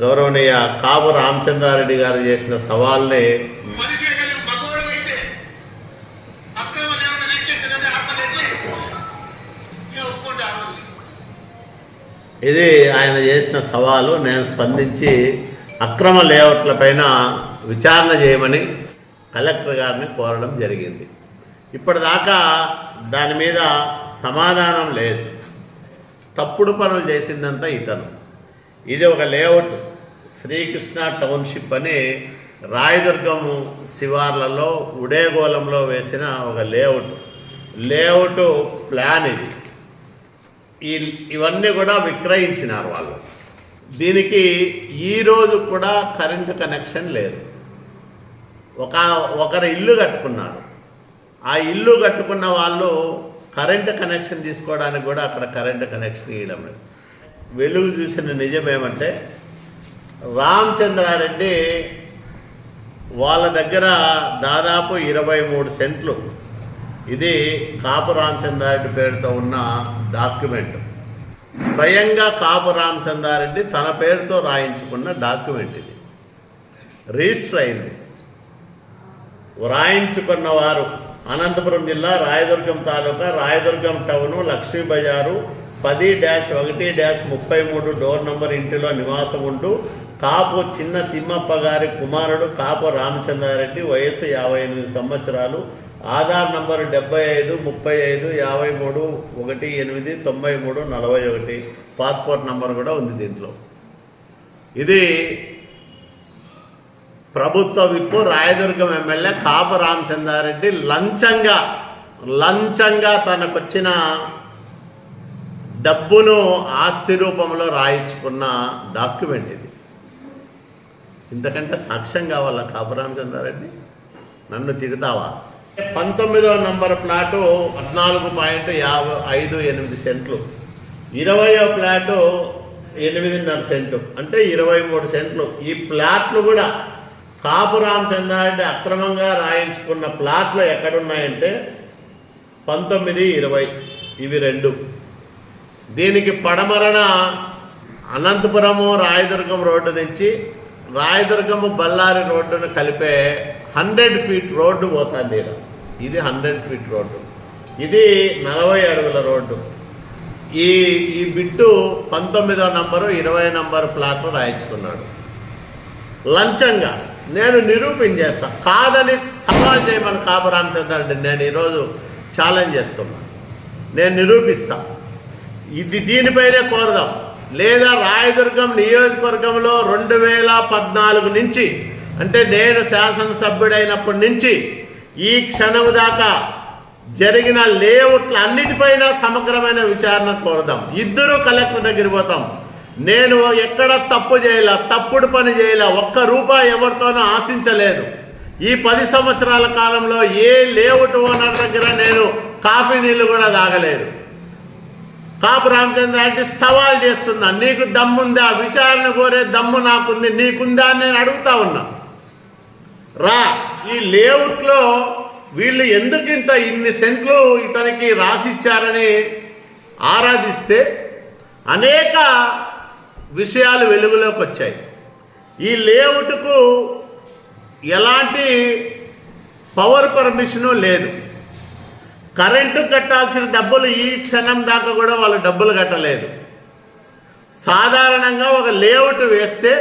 గౌరవనీయ కాపు రామచంద్రారెడ్డి గారు చేసిన సవాల్ని ఇది ఆయన చేసిన సవాలు. నేను స్పందించి అక్రమ లేఅవుట్ల పైన విచారణ చేయమని కలెక్టర్ గారిని కోరడం జరిగింది. ఇప్పటిదాకా దాని మీద సమాధానం లేదు. తప్పుడు పనులు చేసిందంతా ఇతను. ఇది ఒక లేఅవుట్. శ్రీకృష్ణ టౌన్షిప్ అని రాయదుర్గం శివార్లలో ఉడేగోళంలో వేసిన ఒక లేఅవుట్. లేఅవుట్ ప్లాన్ ఇది. ఈ ఇవన్నీ కూడా విక్రయించినారు వాళ్ళు. దీనికి ఈరోజు కూడా కరెంటు కనెక్షన్ లేదు. ఒక ఒకరు ఇల్లు కట్టుకున్నారు. ఆ ఇల్లు కట్టుకున్న వాళ్ళు కరెంటు కనెక్షన్ తీసుకోవడానికి కూడా అక్కడ కరెంటు కనెక్షన్ ఇవ్వడం లేదు. వెలుగు చూసిన నిజం ఏమంటే రామచంద్రారెడ్డి వాళ్ళ దగ్గర దాదాపు ఇరవై మూడు సెంట్లు. ఇది కాపు రామచంద్రారెడ్డి పేరుతో ఉన్న డాక్యుమెంట్. స్వయంగా కాపు రామచంద్రారెడ్డి తన పేరుతో రాయించుకున్న డాక్యుమెంట్ ఇది. రిజిస్టర్ అయింది. వ్రాయించుకున్న వారు అనంతపురం జిల్లా రాయదుర్గం తాలూకా రాయదుర్గం టౌను లక్ష్మీ బజారు పది డ్యాష్ ఒకటి డ్యాష్ ముప్పై మూడు డోర్ నంబర్ ఇంటిలో నివాసం ఉంటూ కాపు చిన్న తిమ్మప్ప గారి కుమారుడు కాపు రామచంద్రారెడ్డి వయసు యాభై ఎనిమిది సంవత్సరాలు. ఆధార్ నంబరు డెబ్బై ఐదు ముప్పై ఐదు యాభై మూడు ఒకటి ఎనిమిది తొంభై మూడు నలభై ఒకటి. పాస్పోర్ట్ నంబర్ కూడా ఉంది దీంట్లో. ఇది ప్రభుత్వ విప్పు రాయదుర్గం ఎమ్మెల్యే కాపు రామచంద్రారెడ్డి లంచంగా లంచంగా తనకొచ్చిన డబ్బును ఆస్తి రూపంలో రాయించుకున్న డాక్యుమెంట్ ఇది. ఇంతకంటే సాక్ష్యం కావాలా కాపు రామచంద్రారెడ్డి? నన్ను తిడతావా? పంతొమ్మిదవ నంబర్ ప్లాటు పద్నాలుగు పాయింట్ యాభై ఐదు ఎనిమిది సెంట్లు. ఇరవయో ప్లాటు ఎనిమిదిన్నర సెంటు అంటే ఇరవై మూడు సెంట్లు. ఈ ప్లాట్లు కూడా కాపు రామచంద్రారెడ్డి అక్రమంగా రాయించుకున్న ప్లాట్లు ఎక్కడున్నాయంటే పంతొమ్మిది ఇరవై ఇవి రెండు. దీనికి పడమరణ అనంతపురము రాయదుర్గం రోడ్డు నుంచి రాయదుర్గము బళ్ళారి రోడ్డును కలిపే హండ్రెడ్ ఫీట్ రోడ్డు పోతుంది ఇక్కడ ఇది హండ్రెడ్ ఫీట్ రోడ్డు. ఇది నలభై అడుగుల రోడ్డు. ఈ ఈ బిట్టు పంతొమ్మిదో నంబరు ఇరవై నంబరు ప్లాట్లు రాయించుకున్నాడు. లంచంగా నేను నిరూపించేస్తా. కాదని సవాల్ చేయమని కాపు రామచంద్రారెడ్డి నేను ఈరోజు ఛాలెంజ్ చేస్తున్నా. నేను నిరూపిస్తా. ఇది దీనిపైనే కోరదాం. లేదా రాయదుర్గం నియోజకవర్గంలో రెండు వేల పద్నాలుగు నుంచి అంటే నేను శాసనసభ్యుడైనప్పటి నుంచి ఈ క్షణం దాకా జరిగిన లేఅవుట్ల అన్నిటిపైన సమగ్రమైన విచారణ కోరదాం. ఇద్దరు కలెక్టర్ దగ్గర పోతాం. నేను ఎక్కడ తప్పు చేయలే తప్పుడు పని చేయలే ఒక్క రూపాయి ఎవరితోనూ ఆశించలేదు. ఈ పది సంవత్సరాల కాలంలో ఏ లేఅవుట్ ఓనర్ దగ్గర నేను కాఫీ నీళ్ళు కూడా తాగలేదు. కాపు రామచంద్ర అంటే సవాల్ చేస్తున్నా నీకు దమ్ముందా? విచారణ కోరే దమ్ము నాకుంది నీకుందా అని నేను అడుగుతా ఉన్నా. రా ఈ లేఅవుట్లో వీళ్ళు ఎందుకు ఇంత ఇన్ని సెంట్లు ఇతనికి రాసిచ్చారని ఆరాధిస్తే అనేక విషయాలు వెలుగులోకి వచ్చాయి. ఈ లేఅవుట్కు ఎలాంటి పవర్ పర్మిషను లేదు. కరెంటు కట్టాల్సిన డబ్బులు ఈ క్షణం దాకా కూడా వాళ్ళు డబ్బులు కట్టలేదు. సాధారణంగా ఒక లేఅవుట్ వేస్తే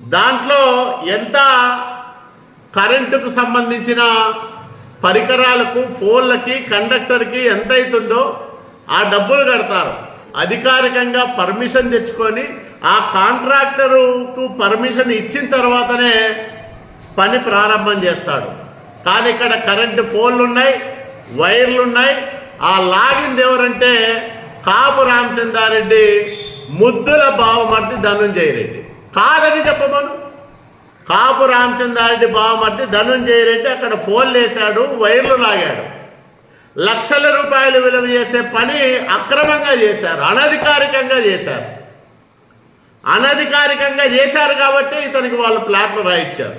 దాంట్లో ఎంత కరెంటుకు సంబంధించిన పరికరాలకు ఫోన్లకి కండక్టర్కి ఎంత అవుతుందో ఆ డబ్బులు కడతారు. అధికారికంగా పర్మిషన్ తెచ్చుకొని ఆ కాంట్రాక్టరుకు పర్మిషన్ ఇచ్చిన తర్వాతనే పని ప్రారంభం చేస్తాడు. కానీ ఇక్కడ కరెంటు ఫోన్లు ఉన్నాయి వైర్లు ఉన్నాయి ఆ లాగింది ఎవరంటే కాపు రామచంద్రారెడ్డి ముద్దుల బావమర్ది ధనుంజయ రెడ్డి కాదని చెప్పమను. కాపు రామచంద్రారెడ్డి బావమర్ది ధనుంజయ రెడ్డి అక్కడ ఫోన్లు వేశాడు వైర్లు లాగాడు. లక్షల రూపాయలు విలువ చేసే పని అక్రమంగా చేశారు అనధికారికంగా చేశారు. అనధికారికంగా చేశారు కాబట్టి ఇతనికి వాళ్ళు ప్లాట్లు రాయించారు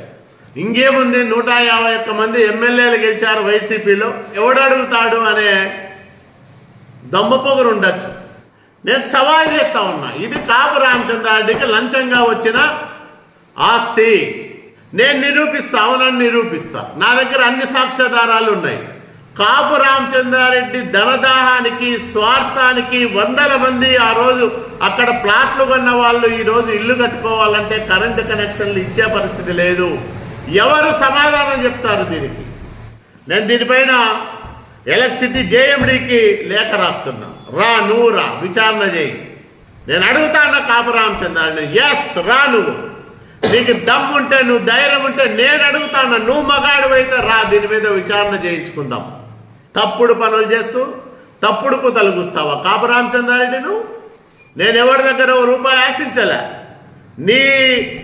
ఇంకేముంది నూట యాభై ఒక్క మంది ఎమ్మెల్యేలు గెలిచారు వైసీపీలో. ఎవడు అడుగుతాడు అనే దమ్మ పొగరు ఉండొచ్చు. నేను సవాల్ చేస్తా ఉన్నా ఇది కాపు రామచంద్రారెడ్డికి లంచంగా వచ్చిన ఆస్తి. నేను నిరూపిస్తా అవునని నిరూపిస్తా. నా దగ్గర అన్ని సాక్ష్యాధారాలు ఉన్నాయి. కాపు రామచంద్రారెడ్డి ధనదాహానికి స్వార్థానికి వందల మంది ఆ రోజు అక్కడ ప్లాట్లు కొన్న వాళ్ళు ఈరోజు ఇల్లు కట్టుకోవాలంటే కరెంటు కనెక్షన్లు ఇచ్చే పరిస్థితి లేదు. ఎవరు సమాధానం చెప్తారు దీనికి? నేను దీనిపైన ఎలక్ట్రిసిటీ జేఎండికి లేఖ రాస్తున్నా. రా నువ్వు రా విచారణ చేయి. నేను అడుగుతాను కాపు ఎస్ రా నువ్వు. నీకు దమ్ముంటే నువ్వు ధైర్యం ఉంటే నేను అడుగుతాను నువ్వు మగాడు అయితే రా దీని మీద విచారణ చేయించుకుందాం. తప్పుడు పనులు చేస్తూ తప్పుడు కుతలు కూస్తావా కాపరామచంద్రారెడ్డి నువ్వు? నేను ఎవరి దగ్గర ఓ రూపాయి ఆశించలే. నీ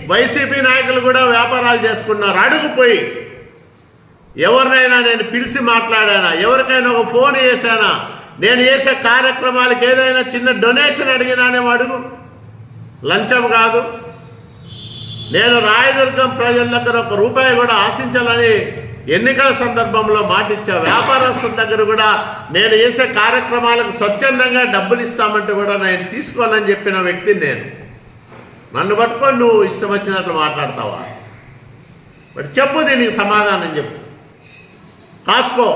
వైసీపీ నాయకులు కూడా వ్యాపారాలు చేసుకున్నారు. అడుగుపోయి ఎవరినైనా నేను పిలిచి మాట్లాడానా? ఎవరికైనా ఒక ఫోన్ చేశానా? నేను చేసే కార్యక్రమాలకు ఏదైనా చిన్న డొనేషన్ అడిగినానే అడుగు. లంచం కాదు. నేను రాయదుర్గం ప్రజల దగ్గర ఒక రూపాయి కూడా ఆశించాలని ఎన్నికల సందర్భంలో మాటిచ్చా. వ్యాపారస్తుల దగ్గర కూడా నేను చేసే కార్యక్రమాలకు స్వచ్ఛందంగా డబ్బులు ఇస్తామంటే కూడా నేను తీసుకోనని చెప్పిన వ్యక్తిని నేను. నన్ను పట్టుకొని నువ్వు ఇష్టం వచ్చినట్లు మాట్లాడతావా? మరి చెప్పు దీనికి సమాధానం చెప్పు. కాసుకో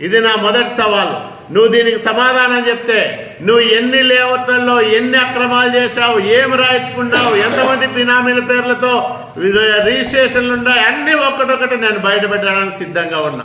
ఇది నా మొదటి సవాలు. నువ్వు దీనికి సమాధానం చెప్తే నువ్వు ఎన్ని లేఅవుట్లలో ఎన్ని అక్రమాలు చేశావు ఏమి రాయించుకున్నావు ఎంతమంది బినామీల పేర్లతో రిజిస్ట్రేషన్లు ఉన్నాయి అన్నీ ఒక్కటొక్కటి నేను బయట పెట్టడానికి సిద్ధంగా ఉన్నా.